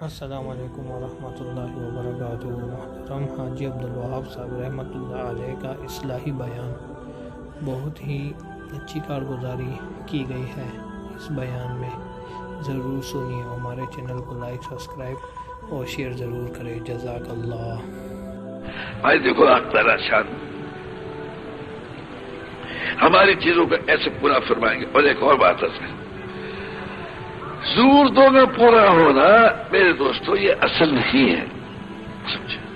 السلام علیکم ورحمۃ اللہ وبرکاتہ۔ محترم حاجی عبدالوہاب صاحب رحمۃ اللہ علیہ کا اصلاحی بیان بہت ہی اچھی کارگزاری کی گئی ہے اس بیان میں۔ ضرور سنیے، ہمارے چینل کو لائک، سبسکرائب اور شیئر ضرور کرے جزاک اللہ۔ بھائی دیکھو شان۔ ہماری چیزوں کو ایسے پورا فرمائیں گے۔ اور ایک اور بات ہے ضرورتوں میں پورا ہونا میرے دوستو، یہ اصل نہیں ہے۔ سمجھے؟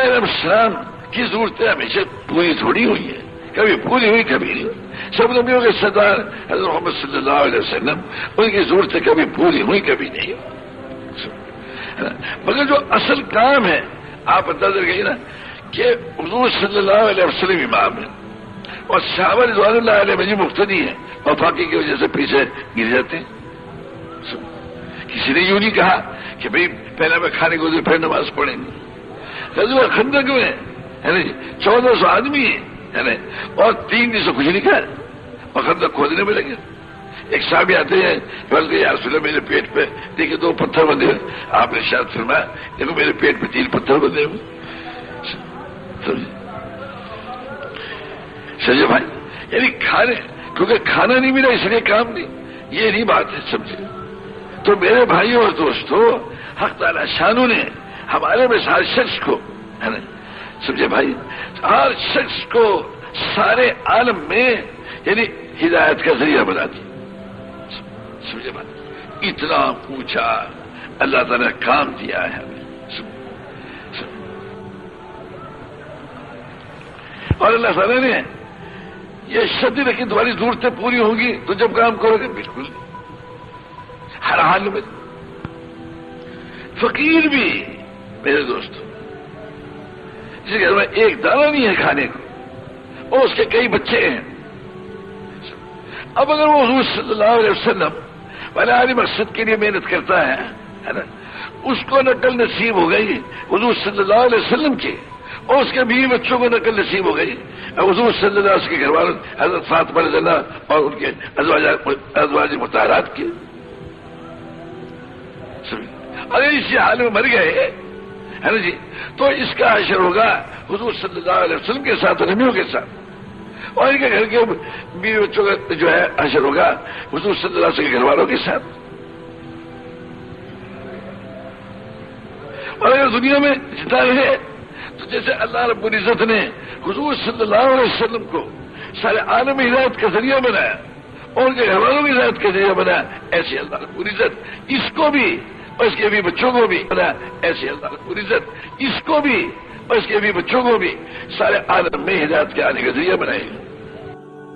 علیہ السلام کی ضرورتیں ہمیشہ پوری تھوڑی ہوئی ہیں۔ کبھی پوری ہوئی، کبھی نہیں۔ سب نبیوں کے سردار حضرت محمد صلی اللہ علیہ وسلم، ان کی ضرورتیں کبھی پوری ہوئی، کبھی نہیں۔ مگر جو اصل کام ہے، آپ اندازہ رکھیے نا کہ حضور صلی اللہ علیہ وسلم امام ہے اور صحابہ رضوان اللہ علیہ مجھے مفتدی ہے اور فاقی کی وجہ سے پیچھے گر جاتے ہیں۔ کسی نے یوں نہیں کہا کہ بھئی پہلے میں کھانے کو پھر نماز پڑھیں گے۔ خندق میں ہے نا یعنی چودہ سو آدمی ہے یعنی اور تین دن سے کچھ نہیں کہا اور خندق کھودنے میں لگے۔ ایک صاحب آتے ہیں بس یار سنا میرے پیٹ پہ، دیکھیے دو پتھر بندے ہوئے آپ نے شاید فرمایا، دیکھو میرے پیٹ پہ تین پتھر بندے ہوئے سجے بھائی؟ یعنی کھانے کیونکہ کھانا نہیں ملا، اس لیے کام نہیں۔ یہ نہیں بات ہے، سمجھے۔ تو میرے بھائیوں اور دوستوں، حق تعالی شانو نے ہمارے میں ہر شخص کو، ہے نا؟ سمجھے بھائی؟ ہر شخص کو سارے عالم میں یعنی ہدایت کا ذریعہ بنا دی سمجھے بھائی؟ اتنا پوچھا، اللہ تعالیٰ نے کام دیا ہے ہمیں۔ اور اللہ تعالیٰ نے یہ شد رکھی تمہاری ضرورتیں پوری ہوں گی، تو جب کام کرو گے، بالکل۔ ہر حال میں فقیر بھی میرے دوست جس گھر میں ایک دانہ نہیں ہے کھانے کو، اور اس کے کئی بچے ہیں۔ اب اگر وہ حضور صلی اللہ علیہ وسلم پہلے عالی مقصد کے لیے محنت کرتا ہے نا، اس کو نقل نصیب ہو گئی حضور صلی اللہ علیہ وسلم کی۔ اور اس کے بیوی بچوں کو نقل نصیب ہو گئی۔ حضور صلی اللہ علیہ کے گھر والوں، حضرت فاطمہ رضی اللہ اور ان کے ازواج متحرات کی اگر اسی حال میں مر گئے۔ ہے نا جی؟ تو اس کا حشر ہوگا حضور صلی اللہ علیہ وسلم کے ساتھ نمیوں کے ساتھ۔ اور ان کے گھر کے بیوی بچوں کا جو ہے حشر ہوگا حضور صلی اللہ علیہ وسلم کے گھر والوں کے ساتھ۔ اور اگر دنیا میں جتا رہے تو جیسے اللہ رب العزت نے حضور صلی اللہ علیہ وسلم کو سارے عالم ہدایت کا ذریعہ بنایا اور ان کے گھر والوں کی ہدایت کا ذریعہ بنایا، ایسے اللہ رب العزت اس کو بھی اور اس کے بھی بچوں کو بھی بنایا، ایسے اللہ رب العزت اس کو بھی اور اس کے بھی بچوں کو بھی سارے عالم میں ہدایت کے آنے کا ذریعہ بنائے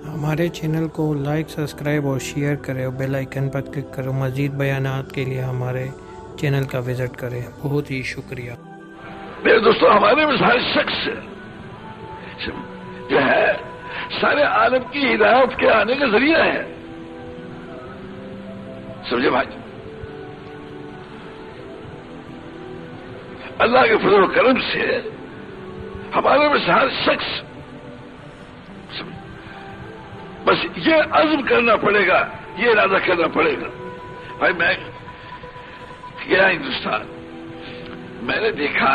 ہمارے چینل کو لائک، سبسکرائب اور شیئر کرے اور بیل آئیکن پر کلک کرو، مزید بیانات کے لیے ہمارے چینل کا وزٹ کریں۔ بہت ہی شکریہ۔ میرے دوستوں ہمارے میں ہر شخص جو ہے، سارے عالم کی ہدایت کے آنے کا ذریعہ ہے سمجھے بھائی؟ اللہ کے فضل و کرم سے ہمارے میں ہر شخص، بس یہ عزم کرنا پڑے گا، یہ ارادہ کرنا پڑے گا۔ بھائی، میں گیا ہندوستان میں نے دیکھا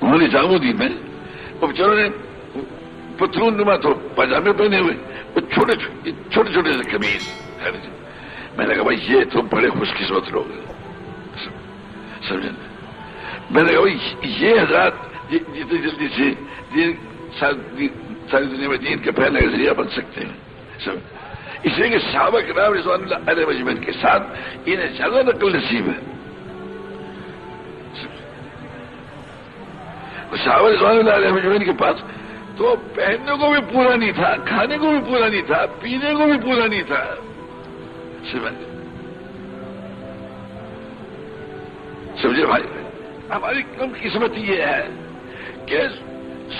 انہوں نے جامودی میں۔ وہ بچاروں نے پتلون نما تو پاجامے پہنے ہوئے، وہ چھوٹے چھوٹے چھوٹے سے کمیز جی؟ میں نے کہا بھائی، یہ تو بڑے خوش قسمت لوگ سمجھے؟ میں نے کہا بھائی، یہ حضرات جتنی جلدی سے ساری دنیا میں دین کے پھیلنے کا ذریعہ بن سکتے ہیں۔ اس لیے کہ صحابہ کے نام رضوان اللہ علیہ مجمن کے ساتھ انہیں زیادہ نقل نصیب ہے۔ صحابہ رضوان اللہ علیہ کے پاس تو پہننے کو بھی پورا نہیں تھا، کھانے کو بھی پورا نہیں تھا، پینے کو بھی پورا نہیں تھا۔ اچھا سمجھے بھائی؟ ہماری کم قسمت یہ ہے کہ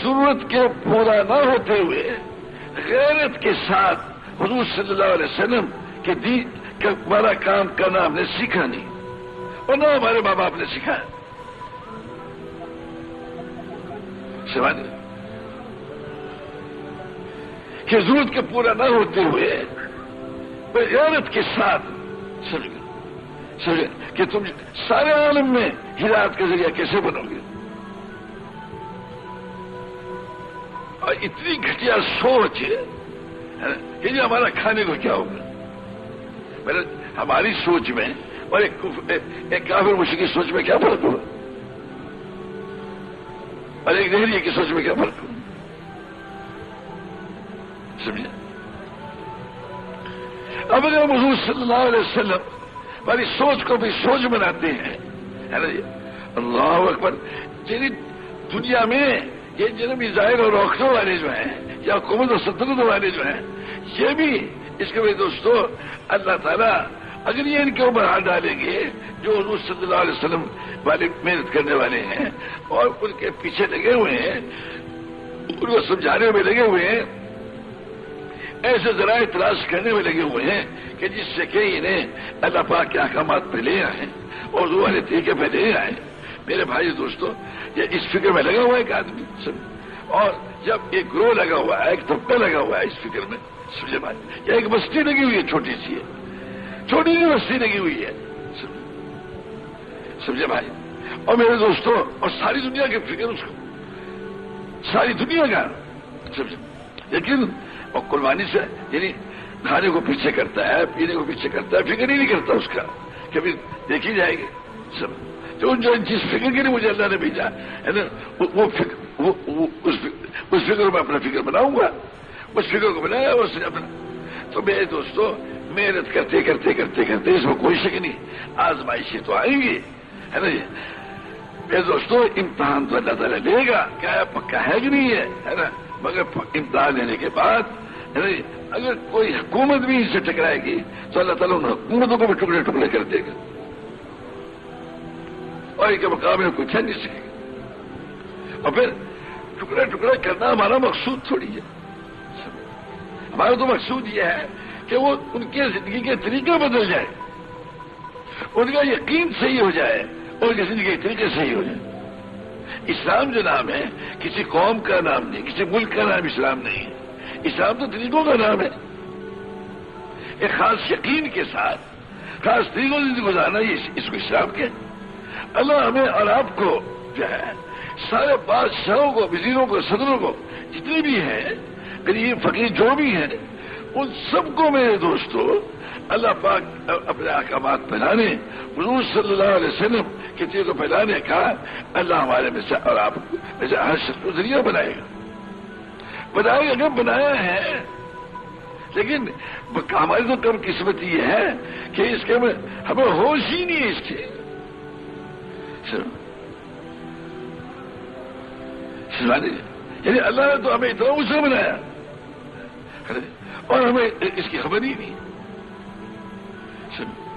ضرورت کے پورا نہ ہوتے ہوئے غیرت کے ساتھ حضور صلی اللہ علیہ وسلم کے دین کا ہمارا کام کرنا ہم نے سیکھا نہیں۔ اور نہ ہمارے ماں باپ نے سکھایا سوانی کہ ضرورت کے پورا نہ ہوتے ہوئے غیرت کے ساتھ سمجھ سمجھے کہ تم سارے عالم میں ہدایت کا ذریعہ کیسے بنو گے؟ اور اتنی گھٹیا سوچ کہ جی ہمارا کھانے کو کیا ہوگا؟ میرے ہماری سوچ میں اور ایک کافر مشق کی سوچ میں کیا فرق ہوگا؟ اور ایک دہلی کی سوچ میں کیا فرق سمجھے؟ اب اگر ہم حضور صلی اللہ علیہ وسلم ہماری سوچ کو بھی سوچ بناتے ہیں، ہے نا جی؟ اللہ اکبر یعنی دنیا میں یہ جنم ظاہر اور روکنے والے جو ہیں، یا حکومت اور سلطنت والے جو ہیں، یہ بھی اس کے میرے دوستوں اللہ تعالیٰ اگر یہ ان کے اوپر ہاتھ ڈالیں گے، جو حضور صلی اللہ علیہ وسلم والے محنت کرنے والے ہیں اور ان کے پیچھے لگے ہوئے ہیں، ان کو سمجھانے میں لگے ہوئے ہیں، ایسے ذرائع تلاش کرنے میں لگے ہوئے ہیں کہ جس سے کہ انہیں اللہ پاک کے احکامات پہ لے آئے اور دو والے طریقے پہ لے آئے۔ میرے بھائی دوستوں یہ اس فکر میں لگا ہوا ہے ایک آدمی اور جب ایک گروہ لگا ہوا ہے، ایک طبقہ لگا ہوا ہے اس فکر میں، سمجھے بھائی یا ایک بستی لگی ہوئی ہے، چھوٹی سی ہے، چھوٹی سی بستی لگی ہوئی ہے۔ سمجھے بھائی؟ اور میرے دوستوں اور ساری دنیا کے فکر اس کو۔ ساری دنیا کا، سمجھے؟ لیکن، اور قربانی سے یعنی کھانے کو پیچھے کرتا ہے، پینے کو پیچھے کرتا ہے، فکر ہی نہیں کرتا اس کا کبھی دیکھی جائے گی سب جو جس فکر کے لیے مجھے اللہ نے بھیجا، ہے نا، وہ اس فکر میں اپنا فکر بناؤں گا۔ اس فکر کو بنایا، اس نے اپنا۔ تو میرے دوستوں محنت کرتے کرتے کرتے کرتے اس میں کوئی شک نہیں۔ آزمائشی تو آئیں گی۔ ہے نا جی دوستوں امتحان تو اللہ تعالیٰ لے گا۔ کیا پکا ہے کہ نہیں ہے؟ نا مگر امتحان لینے کے بعد اگر کوئی حکومت بھی اس سے ٹکرائے گی، تو اللہ تعالیٰ ان حکومتوں کو بھی ٹکڑے ٹکڑے کر دے گا۔ اور ایک مقام میں کچھ ہے نہیں سکے گا اور پھر، ٹکڑے ٹکڑے کرنا ہمارا مقصود تھوڑی ہے۔ ہمارا تو مقصود یہ ہے کہ وہ ان کے زندگی کے طریقے بدل جائے۔ ان کا یقین صحیح ہو جائے۔ اور ان کی زندگی کے طریقے صحیح ہو جائے اسلام جو نام ہے، کسی قوم کا نام نہیں، کسی ملک کا نام اسلام نہیں ہے۔ اسلام تو طریقوں کا نام ہے۔ ایک خاص یقین کے ساتھ، خاص طریقوں سے گزارنا یہ اس کو اسلام کے۔ اللہ ہمیں اور آپ کو جو ہے، سارے بادشاہوں کو، وزیروں کو، صدروں کو، جتنے بھی ہیں، غریب، فقیر، جو بھی ہیں، ان سب کو میرے دوستوں اللہ پاک اپنے احکامات پھیلانے، حضور صلی اللہ علیہ وسلم کی چیز کو پھیلانے کا اللہ ہمارے میں سے اور آپ میں سے ہر شخص کو ذریعہ بنائے گا۔ بنائے گا اگر بنایا ہے۔ لیکن ہماری تو کم قسمت یہ ہے کہ اس کے میں ہمیں ہوش ہی نہیں ہے اس کی یعنی اللہ نے تو ہمیں اتنا اسے بنایا۔ اور ہمیں اس کی خبر ہی نہیں۔ Watson.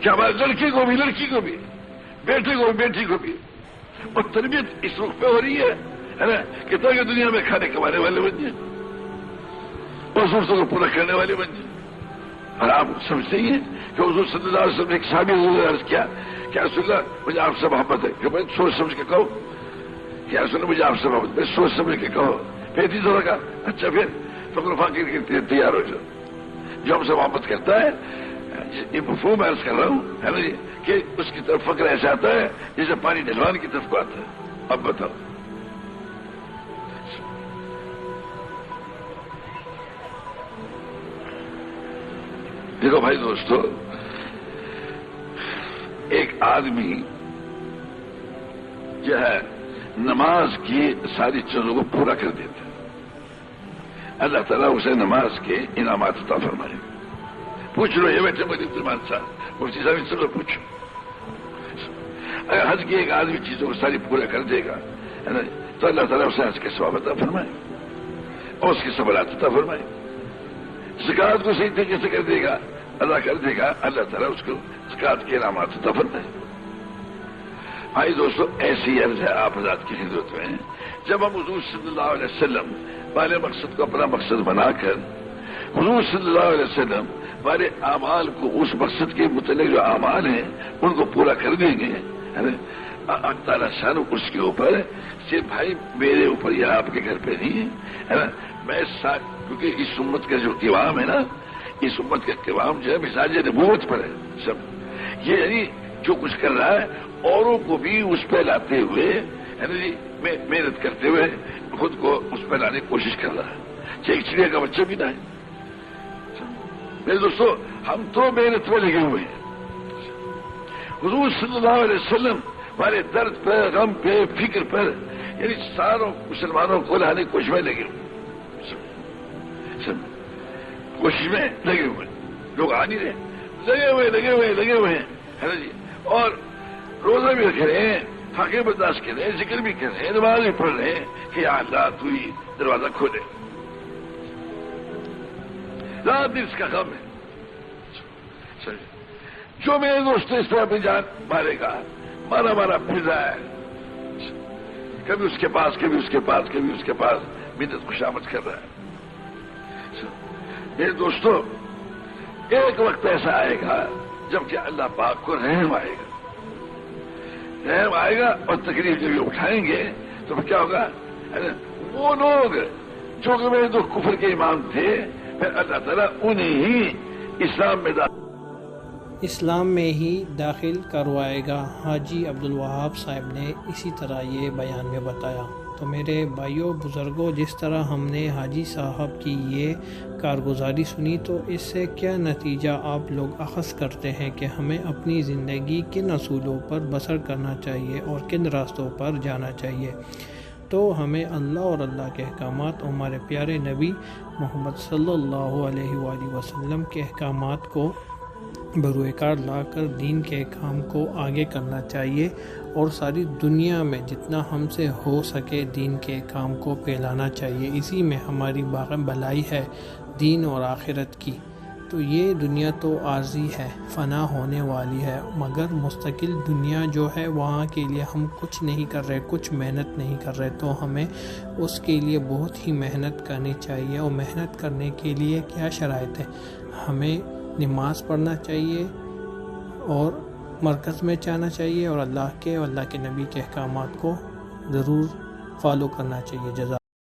کیا ہمارے لڑکے کو بھی، لڑکی کو بھی۔ بیٹے کو بھی، بیٹی کو بھی۔ اور تربیت اس رخ پہ ہو رہی ہے نا؟ کہ تاکہ دنیا میں کھانے کمانے والے بن جائیں۔ اور ضرورتوں کو پورا کرنے والے بن جائیں۔ اور آپ سمجھتے ہی ہیں کہ حضور صلی اللہ علیہ وسلم نے ایک شادی عرض کیا کیا رسول اللہ، مجھے آپ سے محبت ہے؟ کہ میں سوچ سمجھ کے کہو۔ کیا رسول اللہ، مجھے آپ سے محبت میں سوچ سمجھ کے کہو۔ پھر تیسرا کا۔ اچھا پھر فکر فاقر کے تیار ہو جاؤ۔ جو ہم سے محبت کرتا ہے، یہ مفہوم عرض کر رہا ہوں ہے نا جی؟ کہ اس کی طرف فکر ایسا آتا ہے جیسے پانی ڈلوانے کی طرف کو آتا ہے۔ اب بتاؤ۔ دیکھو بھائی دوستو، ایک آدمی جو ہے نماز کی ساری چیزوں کو پورا کر دیتا ہے۔ اللہ تعالیٰ اسے نماز کے انعامات عطا فرمائے پوچھ لو یہ بیٹھے مجھے سلمان صاحب مفتی صاحب سے پوچھو اگر حج کی ایک آدمی چیزوں کو ساری پورا کر دے گا تو اللہ تعالیٰ اسے حج کے سواب عطا فرمائے اور اس کی سبرات عطا فرمائے زکات کو صحیح طریقے سے کر دے گا اللہ کر دے گا اللہ تعالیٰ اس کو زکات کے انعامات عطا فرمائے بھائی دوستو ایسی عرض ہے آپ حضرات کی خدمت میں جب ہم حضور صلی اللہ علیہ وسلم والے مقصد کو اپنا مقصد بنا کر حضور صلی اللہ علیہ وسلم والے اعمال کو اس مقصد کے متعلق جو اعمال ہیں، ان کو پورا کر دیں گے۔ یعنی، تعالیٰ شان اس کے اوپر صرف بھائی میرے اوپر یا آپ کے گھر پہ نہیں ہے۔ نا میں کیونکہ اس امت کا جو امام ہے نا، اس امت کا قوام جو ہے، مزاج نبوت پر ہے۔ سب، یہ یعنی جو کچھ کر رہا ہے، اوروں کو بھی اس پہ لاتے ہوئے جی محنت کرتے ہوئے خود کو اس پہ لانے کی کوشش کر رہا ہے چاہے چڑیا کا بچہ بھی نہ ہے۔ میرے دوستو، ہم تو محنت میں لگے ہوئے ہیں۔ حضور صلی اللہ علیہ وسلم ہمارے درد پر، غم پہ فکر پر یعنی ساروں مسلمانوں کو لانے کی کوشش میں لگے ہوئے کوشش میں لگے ہوئے لوگ آ نہیں رہے۔ لگے ہوئے لگے ہوئے لگے ہوئے ہیں۔ جی اور روزہ بھی رکھ رہے ہیں۔ فاقے برداشت کر رہے ذکر بھی کر رہے ہیں نماز بھی پڑھ رہے کہ اللہ تو ہی دروازہ کھولے۔ رات دن اس کا کام ہے۔ جو میرے دوست اس طرح اپنی جان مارے گا، مارا مارا پھر ہے۔ کبھی اس کے پاس، کبھی اس کے پاس، کبھی اس کے پاس منت خوشامد کر رہا ہے۔ میرے دوستو، ایک وقت ایسا آئے گا جبکہ اللہ پاک کو رحم آئے گا۔ رحم آئے گا اور تکلیف جب اٹھائیں گے تو پھر کیا ہوگا؟ وہ لوگ جو کہ میرے کفر کے امام تھے، پھر اللہ تعالیٰ انہیں ہی اسلام میں داخل اسلام میں ہی داخل کروائے گا۔ حاجی عبد الوہاب صاحب نے اسی طرح یہ بیان میں بتایا۔ تو میرے بھائیوں بزرگوں جس طرح ہم نے حاجی صاحب کی یہ کارگزاری سنی، تو اس سے کیا نتیجہ آپ لوگ اخذ کرتے ہیں کہ ہمیں اپنی زندگی کن اصولوں پر بسر کرنا چاہیے اور کن راستوں پر جانا چاہیے؟ تو ہمیں اللہ اور اللہ کے احکامات ہمارے پیارے نبی محمد صلی اللہ علیہ وآلہ وسلم کے احکامات کو بروئے کار لا کر دین کے کام کو آگے کرنا چاہیے اور ساری دنیا میں جتنا ہم سے ہو سکے دین کے کام کو پھیلانا چاہیے۔ اسی میں ہماری باغ بلائی ہے دین اور آخرت کی۔ تو یہ دنیا تو عارضی ہے، فنا ہونے والی ہے، مگر مستقل دنیا جو ہے وہاں کے لیے ہم کچھ نہیں کر رہے، کچھ محنت نہیں کر رہے۔ تو ہمیں اس کے لیے بہت ہی محنت کرنی چاہیے۔ اور محنت کرنے کے لیے کیا شرائط ہے ہمیں نماز پڑھنا چاہیے اور مرکز میں جانا چاہیے اور اللہ کے اور اللہ کے نبی کے احکامات کو ضرور فالو کرنا چاہیے۔ جزا